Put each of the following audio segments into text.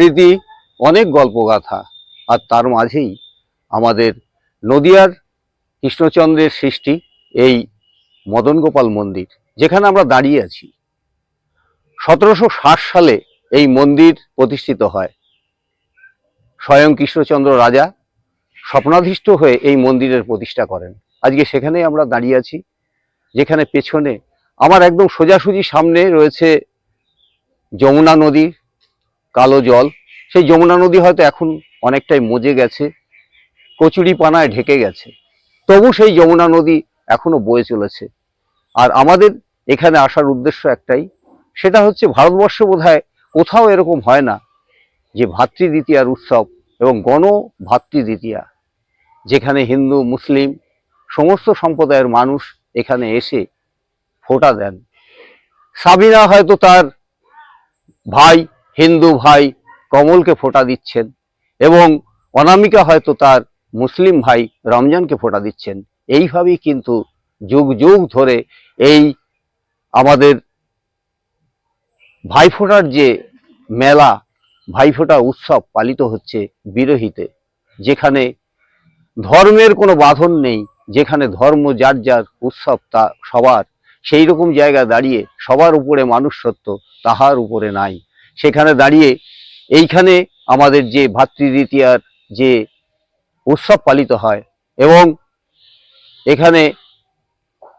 স্মৃতি, অনেক গল্পগাথা। আর তার মাঝেই আমাদের নদিয়ার কৃষ্ণচন্দ্রের সৃষ্টি, এই মদন গোপাল মন্দির, যেখানে আমরা দাঁড়িয়ে আছি। সতেরোশো ষাট সালে এই মন্দির প্রতিষ্ঠিত হয়। স্বয়ং কৃষ্ণচন্দ্র রাজা স্বপ্নাধিষ্ঠ হয়ে এই মন্দিরের প্রতিষ্ঠা করেন। আজকে সেখানেই আমরা দাঁড়িয়ে আছি, যেখানে পেছনে আমার একদম সোজাসুজি সামনে রয়েছে যমুনা নদী কালো জল। সেই যমুনা নদী হয়তো এখন অনেকটাই মজে গেছে কচুরি পানায় ঢেকে গেছে। তবু সেই যমুনা নদী এখনও বয়ে চলেছে। আর আমাদের এখানে আসার উদ্দেশ্য একটাই, সেটা হচ্ছে ভারতবর্ষ বোধহয় কোথাও এরকম হয় না যে ভাতৃদ্বিতীয়ার উৎসব এবং গণ ভাতৃদ্বিতীয়া যেখানে হিন্দু, মুসলিম সমস্ত সম্প্রদায়ের মানুষ এখানে এসে ফোঁটা দেন। সাবিনা হয়তো তার ভাই হিন্দু ভাই কমলকে ফোটা দিচ্ছেন এবং অনামিকা হয়তো তার মুসলিম ভাই রমজানকে ফোটা দিচ্ছেন। এইভাবেই কিন্তু যুগ যুগ ধরে এই আমাদের ভাইফোঁটার যে মেলা, ভাইফোঁটা উৎসব পালিত হচ্ছে বিরহিতে, যেখানে ধর্মের কোনো বাঁধন নেই, যেখানে ধর্ম যার যার উৎসব তা সবার, সেই রকম জায়গা দাঁড়িয়ে সবার উপরে মানুষ সত্য তাহার উপরে নাই। সেখানে দাঁড়িয়ে এইখানে আমাদের যে ভাতৃদ্বিতীয়ার যে উৎসব পালিত হয় এবং এখানে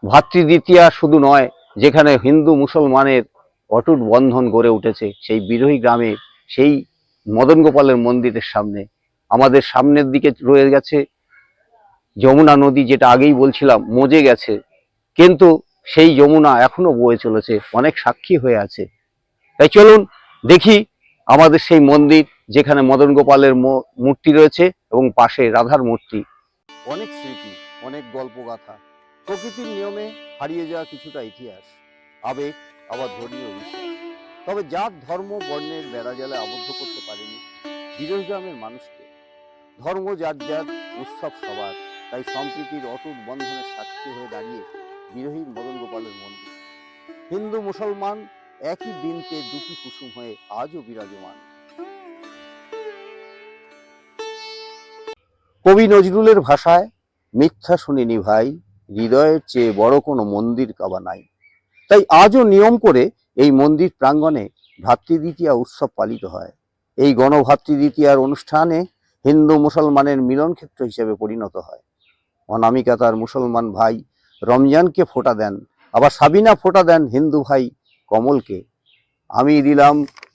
ভাতৃদ্বিতীয়া শুধু নয়, যেখানে হিন্দু মুসলমানের অটুট বন্ধন গড়ে উঠেছে, সেই বিরোহী গ্রামে, সেই মদন গোপালের মন্দিরের সামনে। আমাদের সামনের দিকে রয়ে গেছে যমুনা নদী, যেটা আগেই বলছিলাম, মজে গেছে। কিন্তু সেই যমুনা এখনও বয়ে চলেছে, অনেক সাক্ষী হয়ে আছে। তাই চলুন দেখি আমাদের সেই মন্দির যেখানে মদন গোপালের মূর্তি রয়েছে এবং পাশে রাধার মূর্তি। অনেক স্মৃতি, অনেক গল্পগাথা, প্রকৃতির নিয়মে হারিয়ে যাওয়া কিছুটা ইতিহাস, আবেগ, আবার ধর্মীয় বিশ্বাস তবে যার ধর্ম, বর্ণের বেড়াজালে আবদ্ধ করতে পারেনি বিরোধী গ্রামের মানুষকে। ধর্ম যার যার উৎসব সবার, তাই সম্প্রীতির অটুট বন্ধনের সাক্ষী হয়ে দাঁড়িয়ে বিরোহীর মদন গোপালের মন্দির। হিন্দু, মুসলমান একই বৃন্তে দুটি কুসুম হয়ে আজও বিরাজমান। কবি নজরুলের ভাষায়, মিথ্যা শুনিনি ভাই, হৃদয়ের চেয়ে বড় কোনো মন্দির কাবা নাই। তাই আজও নিয়ম করে এই মন্দির প্রাঙ্গণে ভ্রাতৃদ্বিতীয়া উৎসব পালিত হয়। এই গণভাতৃদ্বিতীয়ার অনুষ্ঠানে হিন্দু মুসলমানের মিলন ক্ষেত্র হিসেবে পরিণত হয়। অনামিকা তার মুসলমান ভাই রমজানকে ফোঁটা দেন, আবার সাবিনা ফোঁটা দেন হিন্দু ভাই কমলকে। আমি দিলাম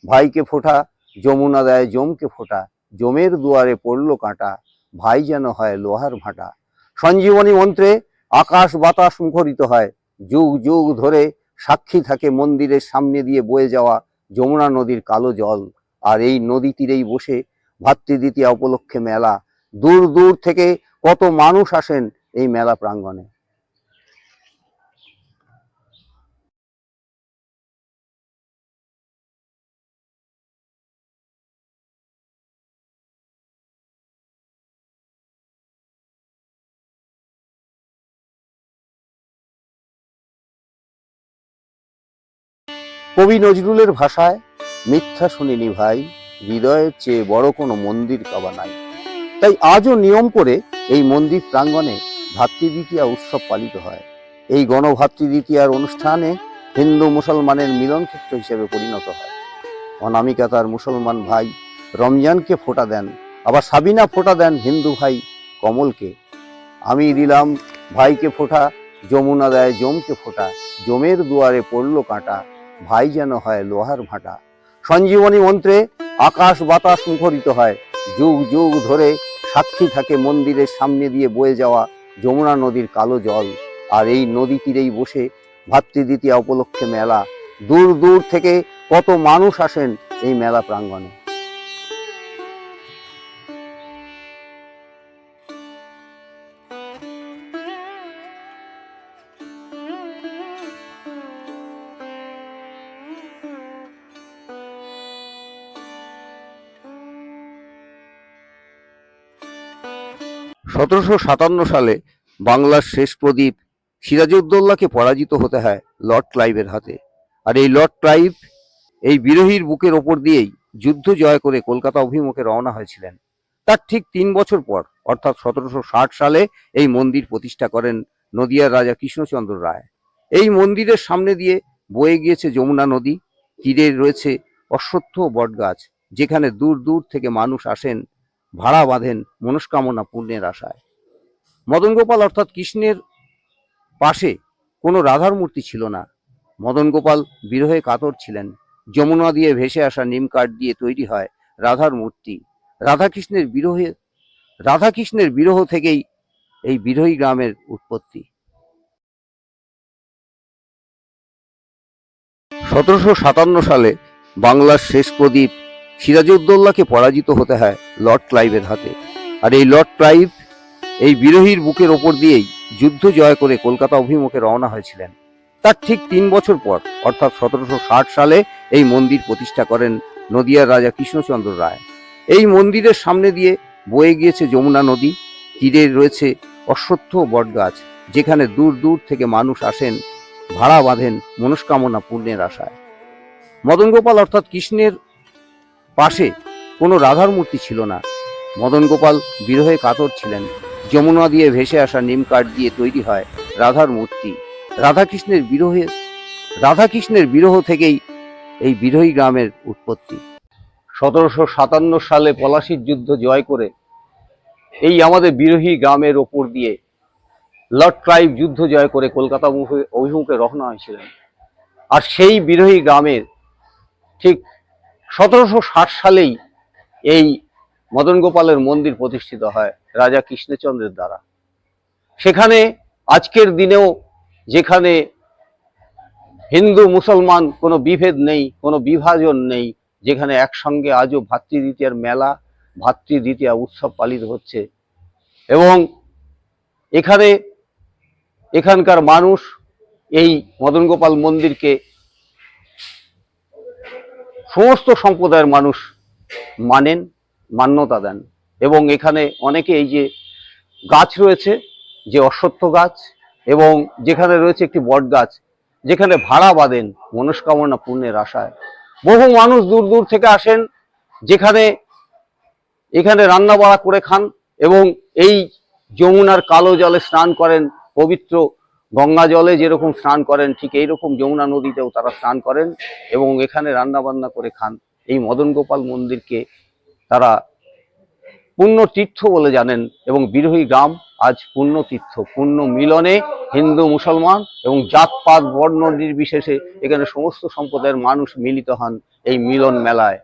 ভাইকে ফোঁটা, যমুনা দেয় জমকে ফোঁটা জমের দুয়ারে পড়ল কাঁটা, ভাই যেন হয় লোহার ভাঁটা। সঞ্জীবনী মন্ত্রে আকাশ বাতাস মুখরিত হয়, যুগ যুগ ধরে সাক্ষী থাকে মন্দিরের সামনে দিয়ে বয়ে যাওয়া যমুনা নদীর কালো জল। আর এই নদী তীরেই বসে ভাতৃদ্বিতীয়া উপলক্ষে মেলা। দূর দূর থেকে কত মানুষ আসেন এই মেলা প্রাঙ্গণে। কবি নজরুলের ভাষায়, মিথ্যা শুনিনি ভাই, হৃদয়ের চেয়ে বড় কোনো মন্দির কাবা নাই। তাই আজও নিয়ম করে এই মন্দির প্রাঙ্গণে ভাতৃদ্বিতীয়া উৎসব পালিত হয়। এই গণভাতৃদ্বিতীয়ার অনুষ্ঠানে হিন্দু মুসলমানের মিলন ক্ষেত্র হিসেবে পরিণত হয়। অনামিকা তার মুসলমান ভাই রমজানকে ফোঁটা দেন, আবার সাবিনা ফোঁটা দেন হিন্দু ভাই কমলকে। আমি দিলাম ভাইকে ফোটা, যমুনা দেয় জমকে ফোটা জমের দুয়ারে পড়ল কাঁটা ভাই যেন হয় লোহার ভাটা। সঞ্জীবনী মন্ত্রে আকাশ বাতাস মুখরিত হয়। যুগ যুগ ধরে সাক্ষী থাকে মন্দিরের সামনে দিয়ে বয়ে যাওয়া যমুনা নদীর কালো জল। আর এই নদী তীরেই বসে ভাতৃদ্বিতীয়া উপলক্ষে মেলা। দূর দূর থেকে কত মানুষ আসেন এই মেলা প্রাঙ্গণে। সতেরোশো সাতান্ন সালে বাংলার শেষ প্রদীপ সিরাজউদ্দৌলাকে পরাজিত হতে হয় লর্ড ক্লাইভের হাতে। আর এই লর্ড ক্লাইভ এই বিরোহীর বুকের ওপর দিয়েই যুদ্ধ জয় করে কলকাতা অভিমুখে রওনা হয়েছিলেন। তার ঠিক তিন বছর পর, অর্থাৎ সতেরোশো ষাট সালে এই মন্দির প্রতিষ্ঠা করেন নদিয়ার রাজা কৃষ্ণচন্দ্র রায়। এই মন্দিরের সামনে দিয়ে বয়ে গিয়েছে যমুনা নদী, তীরে রয়েছে অশ্বত্থ বটগাছ, যেখানে দূর দূর থেকে মানুষ আসেন ভাড়া বাঁধেন মনস্কামনা পূর্ণের আশায়। মদন গোপাল অর্থাৎ কৃষ্ণের পাশে কোনো রাধার মূর্তি ছিল না। মদন গোপাল বিরহে কাতর ছিলেন। যমুনা দিয়ে ভেসে আসা নিম কাঠ দিয়ে তৈরি হয় রাধার মূর্তি। রাধাকৃষ্ণের বিরহে রাধাকৃষ্ণের বিরহ থেকেই এই বিরহী গ্রামের উৎপত্তি। সতেরোশো সাতান্ন সালে বাংলার শেষ প্রদীপ সিরাজউদ্দৌলাকে পরাজিত হতে হয় লর্ড ক্লাইভের হাতে। আর এই লর্ড ক্লাইভ এই বিরোহীর বুকের ওপর দিয়েই যুদ্ধ জয় করে কলকাতা অভিমুখে রওনা হয়েছিলেন। তার ঠিক তিন বছর পর, অর্থাৎ সতেরোশো ষাট সালে, এই মন্দির প্রতিষ্ঠা করেন নদিয়ার রাজা কৃষ্ণচন্দ্র রায়। এই মন্দিরের সামনে দিয়ে বয়ে গিয়েছে যমুনা নদী, তীরে রয়েছে অশ্বত্থ বটগাছ, যেখানে দূর দূর থেকে মানুষ আসেন, ভাড়া বাঁধেন মনস্কামনা পূর্ণের আশায়। মদন গোপাল অর্থাৎ কৃষ্ণের পাশে কোনো রাধার মূর্তি ছিল না। মদন গোপাল বিরহে কাতর ছিলেন। যমুনা দিয়ে ভেসে আসা নিম কাঠ দিয়ে তৈরি হয় রাধার মূর্তি। রাধাকৃষ্ণের বিরহে, রাধাকৃষ্ণের বিরহ থেকেই এই বিরহী গ্রামের উৎপত্তি। সতেরোশো সাতান্ন সালে পলাশির যুদ্ধ জয় করে এই আমাদের বিরোহী গ্রামের ওপর দিয়ে লর্ড ক্লাইভ যুদ্ধ জয় করে কলকাতা মুখে অভিমুখে রওনা হয়েছিলেন। আর সেই বিরোহী গ্রামের ঠিক সতেরোশো ষাট সালেই এই মদন গোপালের মন্দির প্রতিষ্ঠিত হয় রাজা কৃষ্ণচন্দ্রের দ্বারা। সেখানে আজকের দিনেও যেখানে হিন্দু, মুসলমান কোনো বিভেদ নেই, কোনো বিভাজন নেই, যেখানে একসঙ্গে আজও ভাতৃদ্বিতীয়ার মেলা, ভাতৃদ্বিতীয়া উৎসব পালিত হচ্ছে এবং এখানে এখানকার মানুষ এই মদন গোপাল মন্দিরকে সমস্ত সম্প্রদায়ের মানুষ মানেন, মান্যতা দেন। এবং এখানে অনেকে এই যে গাছ রয়েছে, যে অশ্বত্থ গাছ, এবং যেখানে রয়েছে একটি বট গাছ, যেখানে ভাড়া বাঁধেন মনস্কামনা পূর্ণের আশায়। বহু মানুষ দূর দূর থেকে আসেন, যেখানে, এখানে রান্না বাড়া করে খান, এবং এই যমুনার কালো জলে স্নান করেন পবিত্র গঙ্গা জলে যেরকম স্নান করেন, ঠিক এইরকম যমুনা নদীতেও তারা স্নান করেন এবং এখানে রান্না বান্না করে খান। এই মদন গোপাল মন্দিরকে তারা পুণ্য তীর্থ বলে জানেন এবং বিরোহী গ্রাম আজ পুণ্য তীর্থ পুণ্য মিলনে হিন্দু মুসলমান এবং জাতপাত, বর্ণ নির্বিশেষে এখানে সমস্ত সম্প্রদায়ের মানুষ মিলিত হন এই মিলন মেলায়।